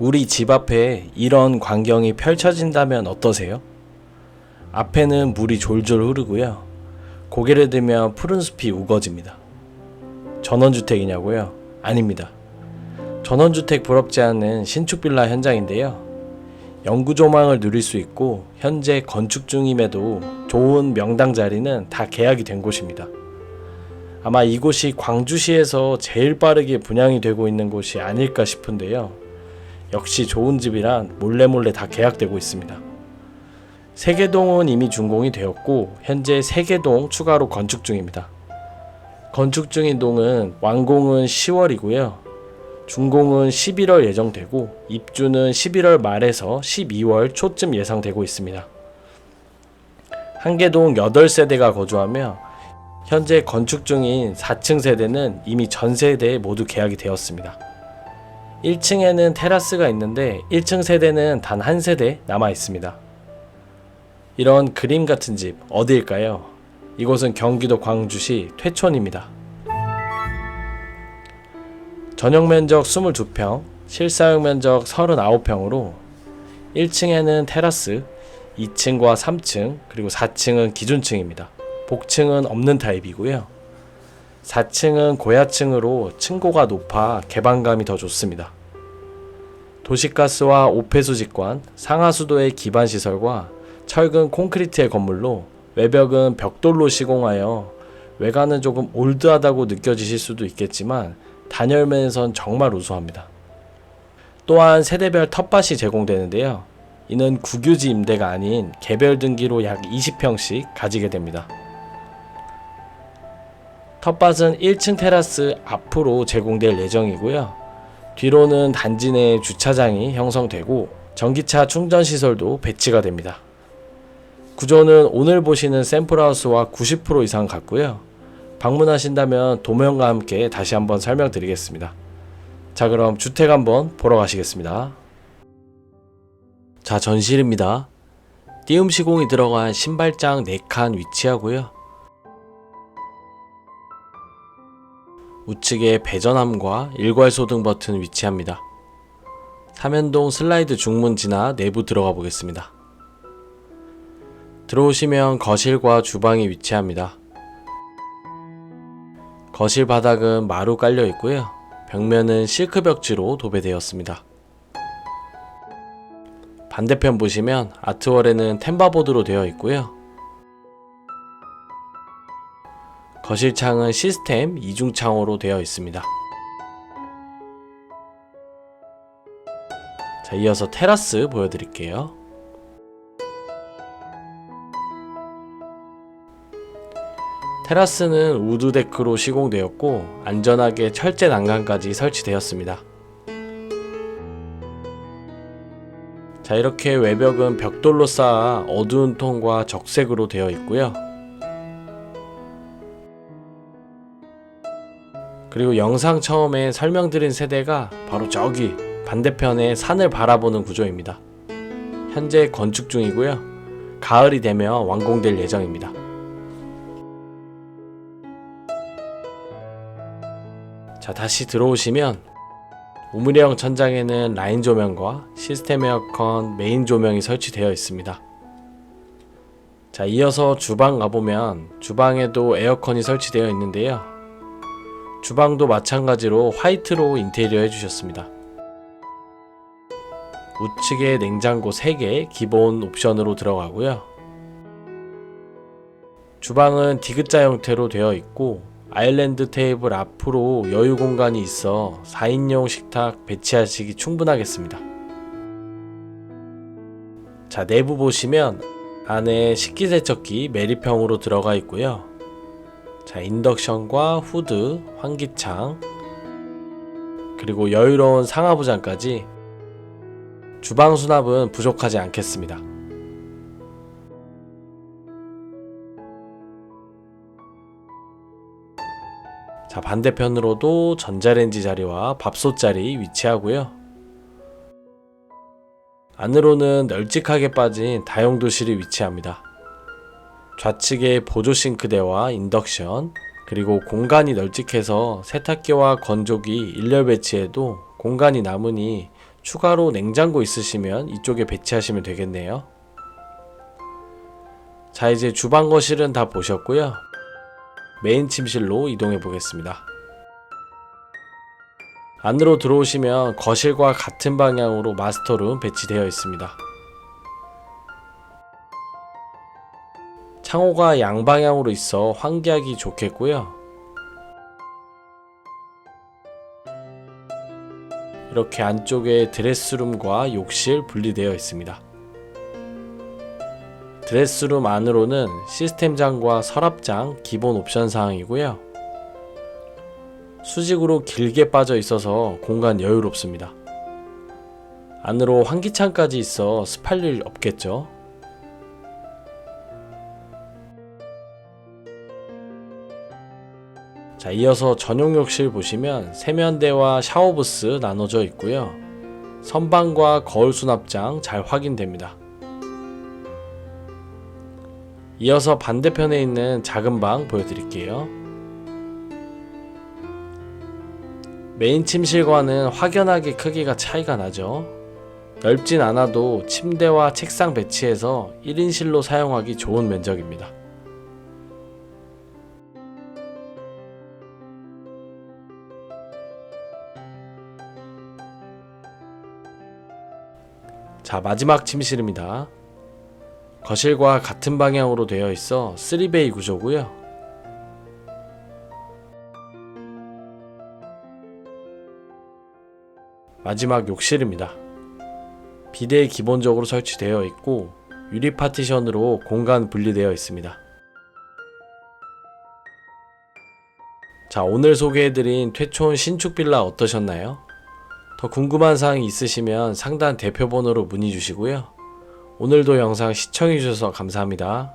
우리 집 앞에 이런 광경이 펼쳐진다면 어떠세요? 앞에는 물이 졸졸 흐르고요. 고개를 들면 푸른 숲이 우거집니다. 전원주택이냐고요? 아닙니다. 전원주택 부럽지 않은 신축 빌라 현장인데요. 영구 조망을 누릴 수 있고 현재 건축 중임에도 좋은 명당 자리는 다 계약이 된 곳입니다. 아마 이곳이 광주시에서 제일 빠르게 분양이 되고 있는 곳이 아닐까 싶은데요. 역시 좋은 집이란 몰래 몰래 다 계약되고 있습니다. 세계동은 이미 준공이 되었고 현재 세계동 추가로 건축 중입니다. 건축 중인 동은 완공은 10월이고요. 준공은 11월 예정되고 입주는 11월 말에서 12월 초쯤 예상되고 있습니다. 한계동 8세대가 거주하며 현재 건축 중인 4층 세대는 이미 전 세대에 모두 계약이 되었습니다. 1층에는 테라스가 있는데 1층 세대는 단 한 세대 남아 있습니다. 이런 그림 같은 집 어디일까요? 이곳은 경기도 광주시 퇴촌입니다. 전용 면적 22평, 실사용 면적 39평으로 1층에는 테라스, 2층과 3층, 그리고 4층은 기준층입니다. 복층은 없는 타입이고요. 4층은 고야층으로 층고가 높아 개방감이 더 좋습니다. 도시가스와 오폐수 직관, 상하수도의 기반 시설과 철근 콘크리트의 건물로 외벽은 벽돌로 시공하여 외관은 조금 올드하다고 느껴지실 수도 있겠지만 단열면에선 정말 우수합니다. 또한 세대별 텃밭이 제공되는데요. 이는 국유지 임대가 아닌 개별 등기로 약 20평씩 가지게 됩니다. 텃밭은 1층 테라스 앞으로 제공될 예정이고요. 뒤로는 단지 내 주차장이 형성되고 전기차 충전 시설도 배치가 됩니다. 구조는 오늘 보시는 샘플하우스와 90% 이상 같고요. 방문하신다면 도면과 함께 다시 한번 설명드리겠습니다. 자, 그럼 주택 한번 보러 가시겠습니다. 자, 전실입니다. 띄움 시공이 들어간 신발장 4칸 위치하고요. 우측에 배전함과 일괄소 등 버튼 위치합니다. 삼연동 슬라이드 중문 지나 내부 들어가 보겠습니다. 들어오시면 거실과 주방이 위치합니다. 거실 바닥은 마루 깔려 있고요. 벽면은 실크 벽지로 도배되었습니다. 반대편 보시면 아트월에는 템바보드로 되어 있고요. 거실 창은 시스템 이중창호로 되어 있습니다. 자, 이어서 테라스 보여드릴게요. 테라스는 우드 데크로 시공되었고 안전하게 철제 난간까지 설치되었습니다. 자, 이렇게 외벽은 벽돌로 쌓아 어두운 톤과 적색으로 되어 있고요. 그리고 영상 처음에 설명드린 세대가 바로 저기 반대편에 산을 바라보는 구조입니다. 현재 건축 중이고요. 가을이 되면 완공될 예정입니다. 자, 다시 들어오시면 우물형 천장에는 라인 조명과 시스템 에어컨 메인 조명이 설치되어 있습니다. 자, 이어서 주방 가보면 주방에도 에어컨이 설치되어 있는데요. 주방도 마찬가지로 화이트로 인테리어 해주셨습니다. 우측에 냉장고 3개 기본 옵션으로 들어가고요. 주방은 디귿자 형태로 되어 있고 아일랜드 테이블 앞으로 여유 공간이 있어 4인용 식탁 배치하시기 충분하겠습니다. 자, 내부 보시면 안에 식기세척기 매립형으로 들어가 있고요. 자, 인덕션과 후드, 환기창, 그리고 여유로운 상하부장까지 주방 수납은 부족하지 않겠습니다. 자, 반대편으로도 전자레인지 자리와 밥솥 자리 위치하고요. 안으로는 널찍하게 빠진 다용도실이 위치합니다. 좌측에 보조 싱크대와 인덕션, 그리고 공간이 널찍해서 세탁기와 건조기 일렬 배치에도 공간이 남으니 추가로 냉장고 있으시면 이쪽에 배치하시면 되겠네요. 자, 이제 주방 거실은 다 보셨고요. 메인 침실로 이동해 보겠습니다. 안으로 들어오시면 거실과 같은 방향으로 마스터룸 배치되어 있습니다. 창호가 양방향으로 있어 환기하기 좋겠고요. 이렇게 안쪽에 드레스룸과 욕실 분리되어 있습니다. 드레스룸 안으로는 시스템장과 서랍장 기본 옵션 사항이고요. 수직으로 길게 빠져 있어서 공간 여유롭습니다. 안으로 환기창까지 있어 습할 일 없겠죠. 자, 이어서 전용 욕실 보시면 세면대와 샤워부스 나눠져 있고요. 선반과 거울 수납장 잘 확인됩니다. 이어서 반대편에 있는 작은 방 보여드릴게요. 메인 침실과는 확연하게 크기가 차이가 나죠. 넓진 않아도 침대와 책상 배치해서 1인실로 사용하기 좋은 면적입니다. 자, 마지막 침실입니다. 거실과 같은 방향으로 되어 있어 3베이 구조고요. 마지막 욕실입니다. 비대 기본적으로 설치되어 있고 유리 파티션으로 공간 분리되어 있습니다. 자, 오늘 소개해드린 퇴촌 신축 빌라 어떠셨나요? 더 궁금한 사항이 있으시면 상단 대표 번호로 문의 주시고요. 오늘도 영상 시청해주셔서 감사합니다.